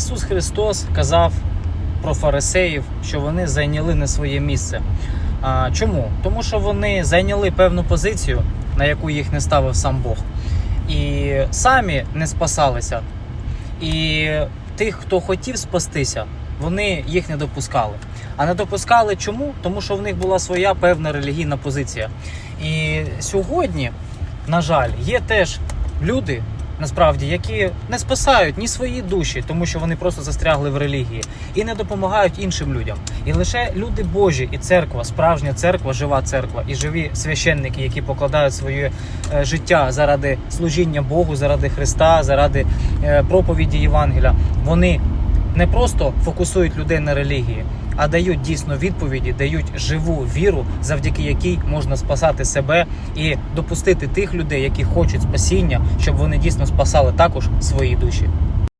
Ісус Христос казав про фарисеїв, що вони зайняли не своє місце. А, чому? Тому що вони зайняли певну позицію, на яку їх не ставив сам Бог, і самі не спасалися. І тих, хто хотів спастися, вони їх не допускали. А не допускали чому? Тому що в них була своя певна релігійна позиція. І сьогодні, на жаль, є теж люди, насправді, які не спасають ні свої душі, тому що вони просто застрягли в релігії, і не допомагають іншим людям. І лише люди Божі і церква, справжня церква, жива церква, і живі священники, які покладають своє е, життя заради служіння Богу, заради Христа, заради е, проповіді Євангеля, вони не просто фокусують людей на релігії, а дають дійсно відповіді, дають живу віру, завдяки якій можна спасати себе і допустити тих людей, які хочуть спасіння, щоб вони дійсно спасали також свої душі.